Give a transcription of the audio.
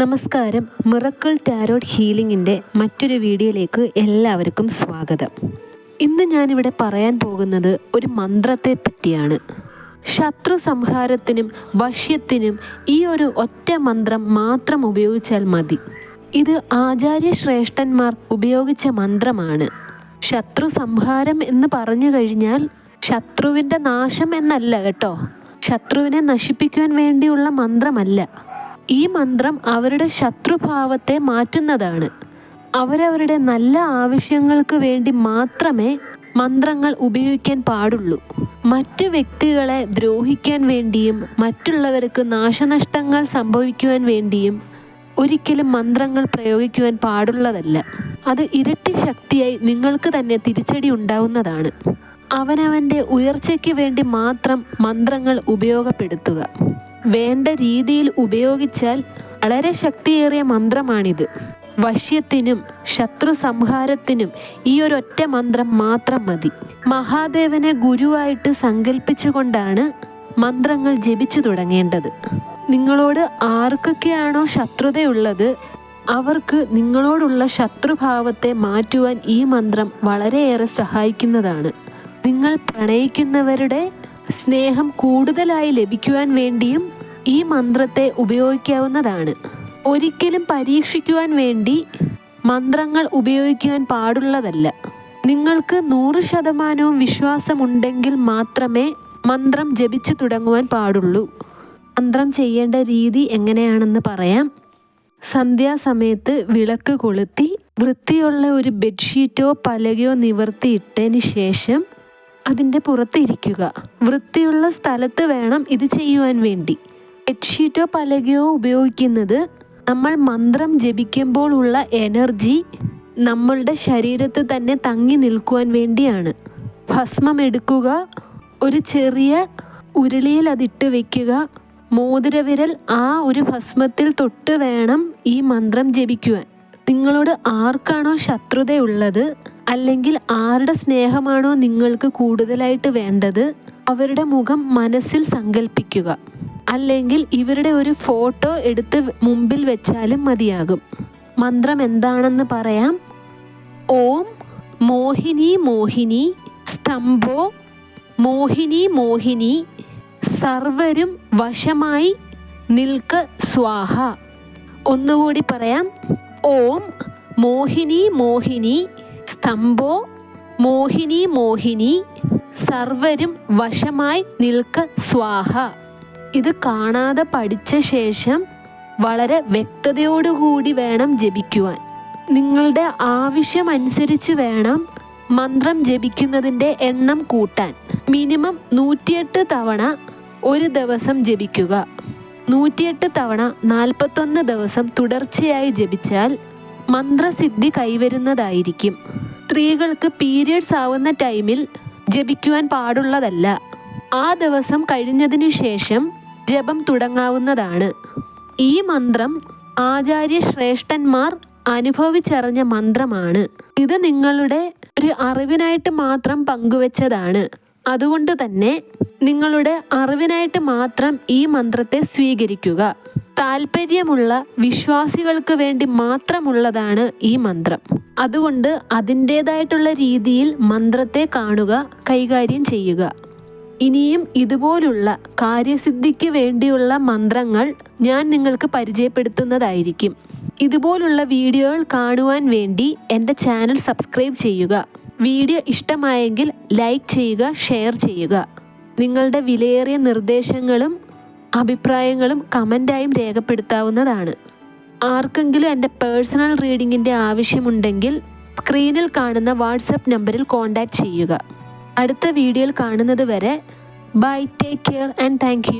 നമസ്കാരം. Miracle tarot ഹീലിംഗിന്റെ മറ്റൊരു വീഡിയോയിലേക്ക് എല്ലാവർക്കും സ്വാഗതം. ഇന്ന് ഞാനിവിടെ പറയാൻ പോകുന്നത് ഒരു മന്ത്രത്തെ പറ്റിയാണ്. ശത്രു സംഹാരത്തിനും വശ്യത്തിനും ഈ ഒരു ഒറ്റ മന്ത്രം മാത്രം ഉപയോഗിച്ചാൽ മതി. ഇത് ആചാര്യശ്രേഷ്ഠന്മാർ ഉപയോഗിച്ച മന്ത്രമാണ്. ശത്രു സംഹാരം എന്ന് പറഞ്ഞു കഴിഞ്ഞാൽ ശത്രുവിന്റെ നാശം എന്നല്ല കേട്ടോ. ശത്രുവിനെ നശിപ്പിക്കുവാൻ വേണ്ടിയുള്ള മന്ത്രമല്ല. ഈ മന്ത്രം അവരുടെ ശത്രുഭാവത്തെ മാറ്റുന്നതാണ്. അവരവരുടെ നല്ല ആവശ്യങ്ങൾക്ക് വേണ്ടി മാത്രമേ മന്ത്രങ്ങൾ ഉപയോഗിക്കാൻ പാടുള്ളൂ. മറ്റു വ്യക്തികളെ ദ്രോഹിക്കാൻ വേണ്ടിയും മറ്റുള്ളവർക്ക് നാശനഷ്ടങ്ങൾ സംഭവിക്കുവാൻ വേണ്ടിയും ഒരിക്കലും മന്ത്രങ്ങൾ പ്രയോഗിക്കുവാൻ പാടുള്ളതല്ല. അത് ഇരട്ടി ശക്തിയായി നിങ്ങൾക്ക് തന്നെ തിരിച്ചടി ഉണ്ടാവുന്നതാണ്. അവനവന്റെ ഉയർച്ചയ്ക്ക് വേണ്ടി മാത്രം മന്ത്രങ്ങൾ ഉപയോഗപ്പെടുത്തുക. വേണ്ട രീതിയിൽ ഉപയോഗിച്ചാൽ വളരെ ശക്തിയേറിയ മന്ത്രമാണിത്. വശ്യത്തിനും ശത്രു സംഹാരത്തിനും ഈ ഒരൊറ്റ മന്ത്രം മാത്രം മതി. മഹാദേവനെ ഗുരുവായിട്ട് സങ്കല്പിച്ചുകൊണ്ടാണ് മന്ത്രങ്ങൾ ജപിച്ചു തുടങ്ങേണ്ടത്. നിങ്ങളോട് ആർക്കൊക്കെയാണോ ശത്രുതയുള്ളത് അവർക്ക് നിങ്ങളോടുള്ള ശത്രുഭാവത്തെ മാറ്റുവാൻ ഈ മന്ത്രം വളരെയേറെ സഹായിക്കുന്നതാണ്. നിങ്ങൾ പ്രണയിക്കുന്നവരുടെ സ്നേഹം കൂടുതലായി ലഭിക്കുവാൻ വേണ്ടിയും ഈ മന്ത്രത്തെ ഉപയോഗിക്കാവുന്നതാണ്. ഒരിക്കലും പരീക്ഷിക്കുവാൻ വേണ്ടി മന്ത്രങ്ങൾ ഉപയോഗിക്കുവാൻ പാടുള്ളതല്ല. നിങ്ങൾക്ക് നൂറ് ശതമാനവും വിശ്വാസമുണ്ടെങ്കിൽ മാത്രമേ മന്ത്രം ജപിച്ചു തുടങ്ങുവാൻ പാടുള്ളൂ. മന്ത്രം ചെയ്യേണ്ട രീതി എങ്ങനെയാണെന്ന് പറയാം. സന്ധ്യാസമയത്ത് വിളക്ക് കൊളുത്തി വൃത്തിയുള്ള ഒരു ബെഡ്ഷീറ്റോ പലകയോ നിവർത്തിയിട്ടതിന് ശേഷം അതിന്റെ പുറത്തിരിക്കുക. വൃത്തിയുള്ള സ്ഥലത്ത് വേണം ഇത് ചെയ്യുവാൻ വേണ്ടി. ബെഡ്ഷീറ്റോ പലകയോ ഉപയോഗിക്കുന്നത് നമ്മൾ മന്ത്രം ജപിക്കുമ്പോൾ ഉള്ള എനർജി നമ്മളുടെ ശരീരത്ത് തന്നെ തങ്ങി നിൽക്കുവാൻ വേണ്ടിയാണ്. ഭസ്മം എടുക്കുക ഒരു ചെറിയ ഉരുളിയിൽ അതിട്ട് വെക്കുക. മോതിരവിരൽ ആ ഒരു ഭസ്മത്തിൽ തൊട്ട് വേണം ഈ മന്ത്രം ജപിക്കുവാൻ. നിങ്ങളോട് ആർക്കാണോ ശത്രുതയുള്ളത് അല്ലെങ്കിൽ ആരുടെ സ്നേഹമാണോ നിങ്ങൾക്ക് കൂടുതലായിട്ട് വേണ്ടത് അവരുടെ മുഖം മനസ്സിൽ സങ്കല്പിക്കുക അല്ലെങ്കിൽ ഇവരുടെ ഒരു ഫോട്ടോ എടുത്ത് മുമ്പിൽ വെച്ചാലും മതിയാകും. മന്ത്രം എന്താണെന്ന് പറയാം? ഓം മോഹിനി മോഹിനി സ്തംഭോ മോഹിനി മോഹിനി സർവരും വശമായി നിൽക്ക സ്വാഹ. ഒന്നുകൂടി പറയാം. ഓം മോഹിനി മോഹിനി സ്തംഭോ മോഹിനി മോഹിനി സർവരും വശമായി നിൽക്ക സ്വാഹ. ഇത് കാണാതെ പഠിച്ച ശേഷം വളരെ വ്യക്തതയോടുകൂടി വേണം ജപിക്കുവാൻ. നിങ്ങളുടെ ആവശ്യമനുസരിച്ച് വേണം മന്ത്രം ജപിക്കുന്നതിന്റെ എണ്ണം കൂട്ടാൻ. മിനിമം നൂറ്റിയെട്ട് തവണ ഒരു ദിവസം ജപിക്കുക. നൂറ്റിയെട്ട് തവണ നാൽപ്പത്തൊന്ന് ദിവസം തുടർച്ചയായി ജപിച്ചാൽ മന്ത്രസിദ്ധി കൈവരുന്നതായിരിക്കും. സ്ത്രീകൾക്ക് പീരിയഡ്സ് ആവുന്ന ടൈമിൽ ജപിക്കുവാൻ പാടുള്ളതല്ല. ആ ദിവസം കഴിഞ്ഞതിനു ശേഷം ജപം തുടങ്ങാവുന്നതാണ്. ഈ മന്ത്രം ആചാര്യ ശ്രേഷ്ഠന്മാർ അനുഭവിച്ചറിഞ്ഞ മന്ത്രമാണ്. ഇത് നിങ്ങളുടെ ഒരു അറിവിനായിട്ട് മാത്രം പങ്കുവച്ചതാണ്. അതുകൊണ്ട് തന്നെ നിങ്ങളുടെ അറിവിനായിട്ട് മാത്രം ഈ മന്ത്രത്തെ സ്വീകരിക്കുക. താല്പര്യമുള്ള വിശ്വാസികൾക്ക് വേണ്ടി മാത്രമുള്ളതാണ് ഈ മന്ത്രം. അതുകൊണ്ട് അതിന്റേതായിട്ടുള്ള രീതിയിൽ മന്ത്രത്തെ കാണുക കൈകാര്യം ചെയ്യുക. ഇനിയും ഇതുപോലുള്ള കാര്യസിദ്ധിക്ക് വേണ്ടിയുള്ള മന്ത്രങ്ങൾ ഞാൻ നിങ്ങൾക്ക് പരിചയപ്പെടുത്തുന്നതായിരിക്കും. ഇതുപോലുള്ള വീഡിയോകൾ കാണുവാൻ വേണ്ടി എന്റെ ചാനൽ സബ്സ്ക്രൈബ് ചെയ്യുക. വീഡിയോ ഇഷ്ടമായെങ്കിൽ ലൈക്ക് ചെയ്യുക ഷെയർ ചെയ്യുക. നിങ്ങളുടെ വിലയേറിയ നിർദ്ദേശങ്ങളും അഭിപ്രായങ്ങളും കമന്റായും രേഖപ്പെടുത്താവുന്നതാണ്. ആർക്കെങ്കിലും എന്റെ പേഴ്സണൽ റീഡിങ്ങിന്റെ ആവശ്യമുണ്ടെങ്കിൽ സ്ക്രീനിൽ കാണുന്ന വാട്സപ്പ് നമ്പറിൽ കോൺടാക്റ്റ് ചെയ്യുക. അടുത്ത വീഡിയോയിൽ കാണുന്നത് വരെ bye take care and thank